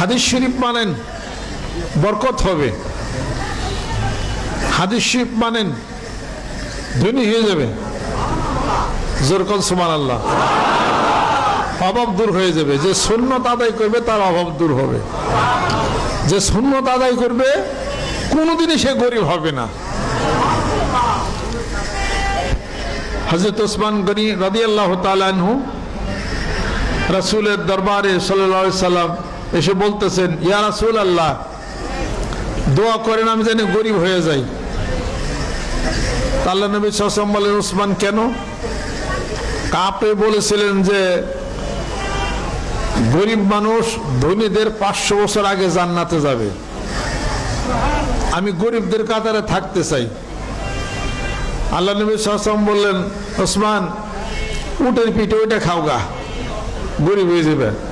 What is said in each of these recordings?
হাদিস শরীফ মানেন, বরকত হবে। হাদিস শরীফ মানেন, ধনী হয়ে যাবে। জোরকন সুমান আল্লাহ অভাব দূর হয়ে যাবে। যে সুন্নত আদায় করবে, তার অভাব দূর হবে। যে সুন্নত আদায় করবে, কোনোদিনই সে গরিব হবে না। হজরত ওসমান গনি রদি আল্লাহ তালু রাসুলের দরবারে সাল্লা সাল্লাম এসে বলতেছেন, ইয়া রাসুল আল্লাহ দোয়া করেন, আমি জানি গরিব হয়ে যাই। আল্লাহ নবী সাসম বলেন, ওসমান, কেন? কাপে বলেছিলেন যে, গরিব মানুষ ধনীদের পাঁচশো বছর আগে জান্নাতে যাবে। আমি গরিবদের কাতারে থাকতে চাই। আল্লাহ নবী সাসম বললেন, ওসমান, উটের পিঠে ওইটা খাওগা গরিব হয়ে যাবে।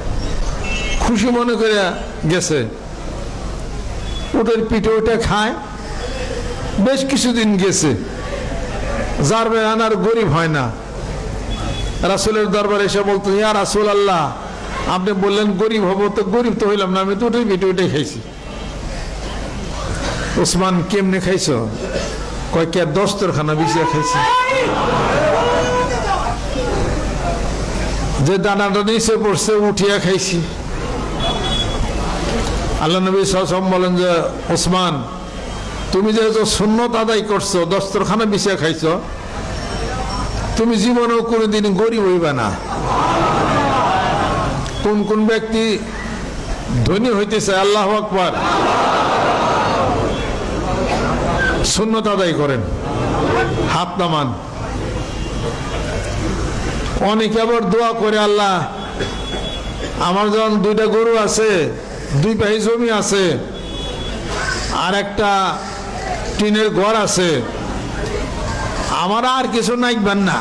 খুশি মনে করে গেছে। উটের পিঠে ওইটা খায়। বেশ কিছুদিন গেছে। যার আর গরিব হয় না। রাসুলের দরবারে এসে বলতো, ইয়া রাসুল আল্লাহ আপনি বললেন গরিব হব, তো গরিব তো হইলাম না, আমি তো উঠে পিঠে উঠে খাইছি। ওসমান, কেমনে খাইছো? কয়, কে দস্তরখানা বিছিয়ে খাইছি। যে দানাটা নিচে পড়ছে, উঠিয়া খাইছি। আল্লাহ নবী সাসম বলেন যে, ওসমান, তুমি যেহেতু সুন্নত আদায় করছ, দস্তরখানা বিছিয়ে খাইছো, তুমি জীবনেও কোনোদিন গরিব হইবে না। কোন কোন ব্যক্তি ধনী হইতেছে, আল্লাহ আকবার, সুন্নত আদায় করেন, হাত নামান। অনেকে আবার দোয়া করে, আল্লাহ, আমার যখন দুইটা গরু আছে দুই পাহি জমি আছে, আর একটা টিনের ঘর আছে। আমার আর কিছু নাইকবেন না।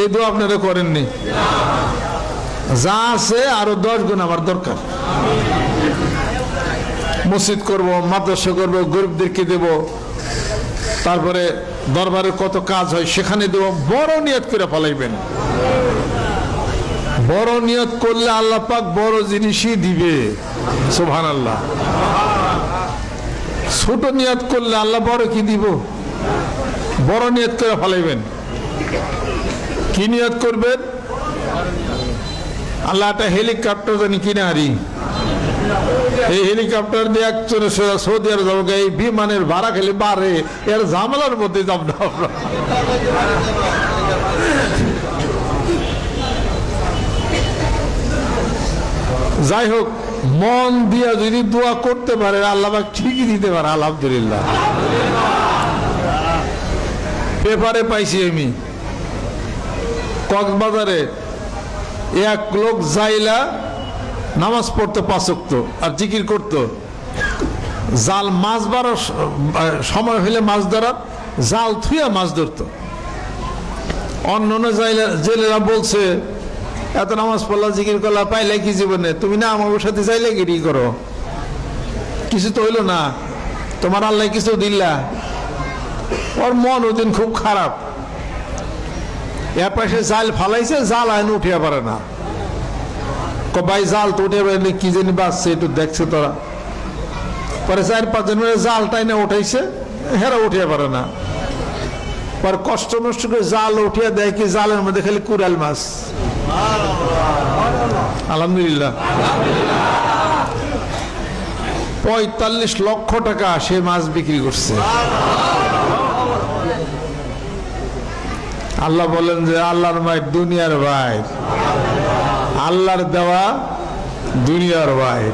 এই দোয়া আপনারা করেননি। যা আছে আরও দশ গুণ আমার দরকার। মসজিদ করব, মাদ্রাসা করব, গরিবদেরকে দেব। তারপরে দরবারের কত কাজ হয় সেখানে দেব। বড় নিয়ত করে ফলাইবেন। বড় নিয়ত করলে আল্লাহ পাক বড় জিনিসই দিবে। সোভান আল্লাহ ছোট নিয়ত করলে আল্লাহ বড় কি দিব? বড় নিয়ত করে ফলাইবেন। কি নিয়ত করবেন? আল্লাহ একটা হেলিকপ্টার জানি কিনে হারি। এই হেলিকপ্টার দিয়ে একজনে সৌদি আরব যাব, এই বিমানের ভাড়া খেলে বাড়ে। এর ঝামেলার মধ্যে যাব না যাই হোক, মন দিয়া যদি দোয়া করতে পারে আল্লাহ ঠিকই দিতে পারে, আলহামদুলিল্লাহ। পেপারে পাইছি আমি। কক্সবাজারে এক লোক যাইলা নামাজ পড়তো পাঁচক্ত আর জিকির করত। জাল মাছ বাড়ার সময় হইলে মাছ ধরার, জাল থুয়া মাছ ধরতো। অন্য জেলেরা বলছে এত নামাজ পড়লা জিকির করলা পাইলে কি জীবনে? তুমি না আমার সাথে চাইলে গিরি করো? কিছু তো হইল না। তোমার আল্লাহ কিছু দিল্লা। ওর মন ওদিন খুব খারাপ। এর পাশে জাল ফালাইছে, জাল আইন উঠিয়া পারে না। ভাই, জাল তো উঠে পারে কি জানি বাঁচছে একটু দেখছে তোরা। পরে চার পাঁচজন জাল টাইনে উঠাইছে, হেরা উঠিয়া পারে না। পরে কষ্ট নষ্ট করে জাল উঠিয়া দেয় কি জালের মধ্যে খালি কুড়াল মাছ। আলহামদুলিল্লাহ। পঁয়তাল্লিশ লক্ষ টাকা সে মাছ বিক্রি করছে। আল্লাহ বলেন যে, আল্লাহর মায়ের দুনিয়ার ভাই। আল্লাহর দেওয়া দুনিয়ার ভাই।